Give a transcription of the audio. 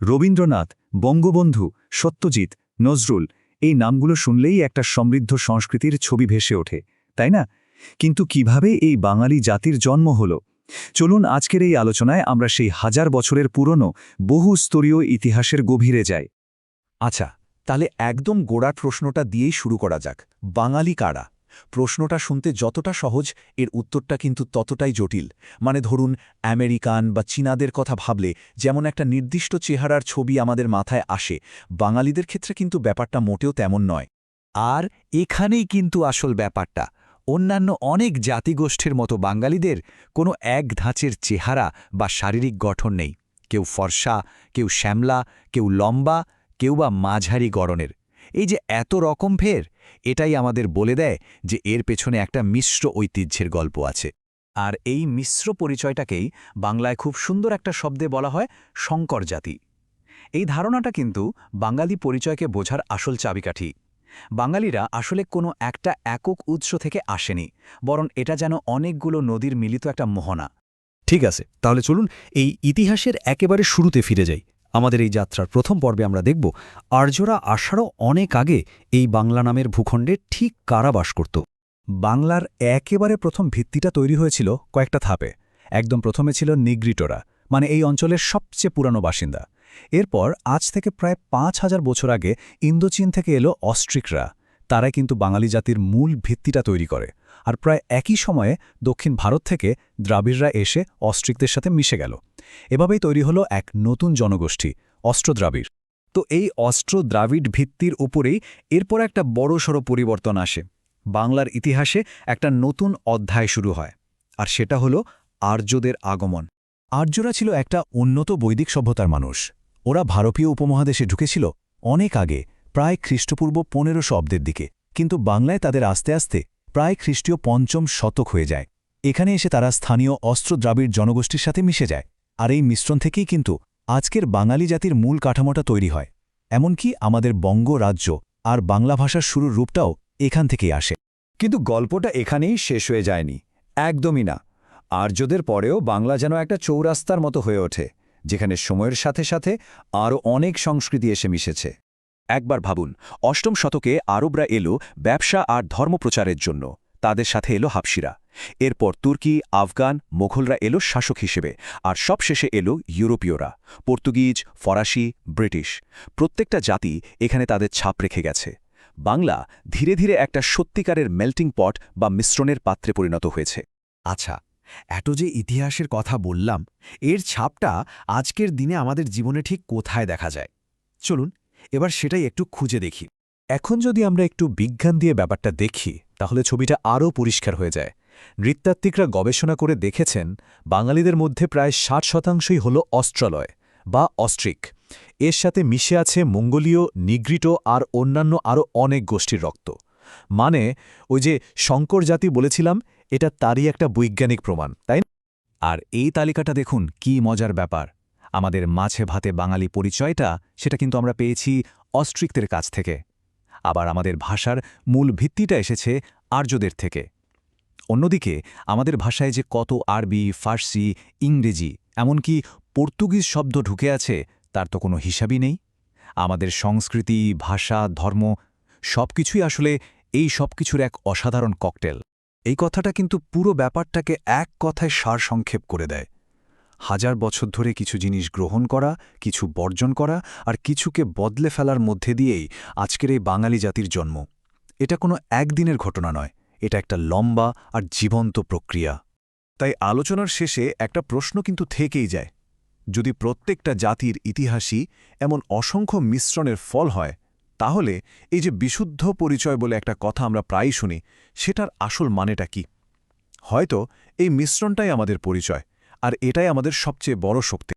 রবীন্দ্রনাথ, বঙ্গবন্ধু, সত্যজিৎ, নজরুল এই নামগুলো শুনলেই একটা সমৃদ্ধ সংস্কৃতির ছবি ভেসে ওঠে, তাই না? কিন্তু কীভাবে এই বাঙালি জাতির জন্ম হল? চলুন আজকের এই আলোচনায় আমরা সেই হাজার বছরের পুরনো বহু স্তরীয় ইতিহাসের গভীরে যাই। আচ্ছা তাহলে একদম গোড়া প্রশ্নটা দিয়েই শুরু করা যাক, বাঙালি কারা? প্রশ্নটা শুনতে যতটা সহজ, এর উত্তরটা কিন্তু ততটাই জটিল। মানে ধরুন, আমেরিকান বা চীনাদের কথা ভাবলে যেমন একটা নির্দিষ্ট চেহারার ছবি আমাদের মাথায় আসে, বাঙালিদের ক্ষেত্রে কিন্তু ব্যাপারটা মোটেও তেমন নয়। আর এখানেই কিন্তু আসল ব্যাপারটা। অন্যান্য অনেক জাতিগোষ্ঠীর মতো বাঙালিদের কোনো এক ধাঁচের চেহারা বা শারীরিক গঠন নেই। কেউ ফর্সা, কেউ শ্যামলা, কেউ লম্বা, কেউ বা মাঝারি গড়নের। এই যে এত রকম ফের এটাই আমাদের বলে দেয় যে এর পেছনে একটা মিশ্র ঐতিহ্যের গল্প আছে। আর এই মিশ্র পরিচয়টাকেই বাংলায় খুব সুন্দর একটা শব্দে বলা হয় শঙ্কর জাতি। এই ধারণাটা কিন্তু বাঙালি পরিচয়কে বোঝার আসল চাবিকাঠি। বাঙালিরা আসলে কোনো একটা একক উৎস থেকে আসেনি, বরং এটা যেন অনেকগুলো নদীর মিলিত একটা মোহনা। ঠিক আছে, তাহলে চলুন এই ইতিহাসের একেবারে শুরুতে ফিরে যাই। আমাদের এই যাত্রার প্রথম পর্বে আমরা দেখব, আর্যরা আসারও অনেক আগে এই বাংলা নামের ভূখণ্ডে ঠিক কারাবাস করত। বাংলার একেবারে প্রথম ভিত্তিটা তৈরি হয়েছিল কয়েকটা ধাপে। একদম প্রথমে ছিল নিগ্রিটোরা মানে এই অঞ্চলের সবচেয়ে পুরানো বাসিন্দা। এরপর আজ থেকে প্রায় পাঁচ হাজার বছর আগে ইন্দোচীন থেকে এলো অস্ট্রিকরা। তারাই কিন্তু বাঙালি জাতির মূল ভিত্তিটা তৈরি করে। আর প্রায় একই সময়ে দক্ষিণ ভারত থেকে দ্রাবিড়রা এসে অস্ট্রিকদের সাথে মিশে গেল। এভাবেই তৈরি হলো এক নতুন জনগোষ্ঠী, অস্ট্রদ্রাবিড়। তো এই অস্ট্র দ্রাবিড ভিত্তির উপরেই এরপর একটা বড়সড় পরিবর্তন আসে। বাংলার ইতিহাসে একটা নতুন অধ্যায় শুরু হয়, আর সেটা হলো আর্যদের আগমন। আর্যরা ছিল একটা উন্নত বৈদিক সভ্যতার মানুষ। ওরা ভারতীয় উপমহাদেশে ঢুকেছিল অনেক আগে প্রায় খ্রিস্টপূর্ব পনেরোশো অব্দের দিকে, কিন্তু বাংলায় তাদের আস্তে আস্তে প্রায় খ্রিস্টীয় পঞ্চম শতক হয়ে যায়। এখানে এসে তারা স্থানীয় অস্ত্র দ্রাবিড় জনগোষ্ঠীর সাথে মিশে যায়, আর এই মিশ্রণ থেকেই কিন্তু আজকের বাঙালি জাতির মূল কাঠামোটা তৈরি হয়। এমনকি আমাদের বঙ্গ রাজ্য আর বাংলা ভাষার শুরুর রূপটাও এখান থেকেই আসে। কিন্তু গল্পটা এখানেই শেষ হয়ে যায়নি। একদমই না। আর্যদের পরেও বাংলা যেন একটা চৌরাস্তার মতো হয়ে ওঠে, যেখানে সময়ের সাথে সাথে আরও অনেক সংস্কৃতি এসে মিশেছে। একবার ভাবুন, অষ্টম শতকে আরবরা এলো ব্যবসা আর ধর্মপ্রচারের জন্য। তাদের সাথে এলো হাবশিরা। এরপর তুর্কি, আফগান, মোঘলরা এলো শাসক হিসেবে, আর সবশেষে এলো ইউরোপীয়রা, পর্তুগিজ, ফরাসি, ব্রিটিশ। প্রত্যেকটা জাতি এখানে তাদের ছাপ রেখে গেছে। বাংলা ধীরে ধীরে একটা সত্যিকারের মেল্টিং পট বা মিশ্রণের পাত্রে পরিণত হয়েছে। আচ্ছা এত যে ইতিহাসের কথা বললাম, এর ছাপটা আজকের দিনে আমাদের জীবনে ঠিক কোথায় দেখা যায়? চলুন এবার সেটাই একটু খুঁজে দেখি। এখন যদি আমরা একটু বিজ্ঞান দিয়ে ব্যাপারটা দেখি, তাহলে ছবিটা আরও পরিষ্কার হয়ে যায়। নৃতাত্ত্বিকরা গবেষণা করে দেখেছেন, বাঙালিদের মধ্যে প্রায় ষাট শতাংশই হল অস্ট্রালয় বা অস্ট্রিক। এর সাথে মিশে আছে মঙ্গোলীয়, নিগ্রিটো আর অন্যান্য আরও অনেক গোষ্ঠীর রক্ত। মানে ওই যে শঙ্কর জাতি বলেছিলাম, এটা তারই একটা বৈজ্ঞানিক প্রমাণ, তাই আর এই তালিকাটা দেখুন, কি মজার ব্যাপার। আমাদের মাছে ভাতে বাঙালি পরিচয়টা, সেটা কিন্তু আমরা পেয়েছি অস্ট্রিকদের কাছ থেকে। আবার আমাদের ভাষার মূল ভিত্তিটা এসেছে আর্যদের থেকে। অন্যদিকে, আমাদের ভাষায় যে কত আরবি, ফার্সি, ইংরেজি, এমনকি পর্তুগিজ শব্দ ঢুকে আছে, তার তো কোনো হিসাবই নেই। আমাদের সংস্কৃতি, ভাষা, ধর্ম, সবকিছুই আসলে এই সব কিছুর এক অসাধারণ ককটেল। এই কথাটা কিন্তু পুরো ব্যাপারটাকে এক কথায় সারসংক্ষেপ করে দেয়। হাজার বছর ধরে কিছু জিনিস গ্রহণ করা, কিছু বর্জন করা আর কিছুকে বদলে ফেলার মধ্যে দিয়েই আজকের এই বাঙালি জাতির জন্ম। এটা কোনো একদিনের ঘটনা নয়, এটা একটা লম্বা আর জীবন্ত প্রক্রিয়া। তাই আলোচনার শেষে একটা প্রশ্ন কিন্তু থেকেই যায়। যদি প্রত্যেকটা জাতির ইতিহাসই এমন অসংখ্য মিশ্রণের ফল হয়, তাহলে এই যে বিশুদ্ধ পরিচয় বলে একটা কথা আমরা প্রায়ই শুনি, সেটার আসল মানেটা কি? হয়তো এই মিশ্রণটাই আমাদের পরিচয়। আর এটাই আমাদের সবচেয়ে বড় শক্তি।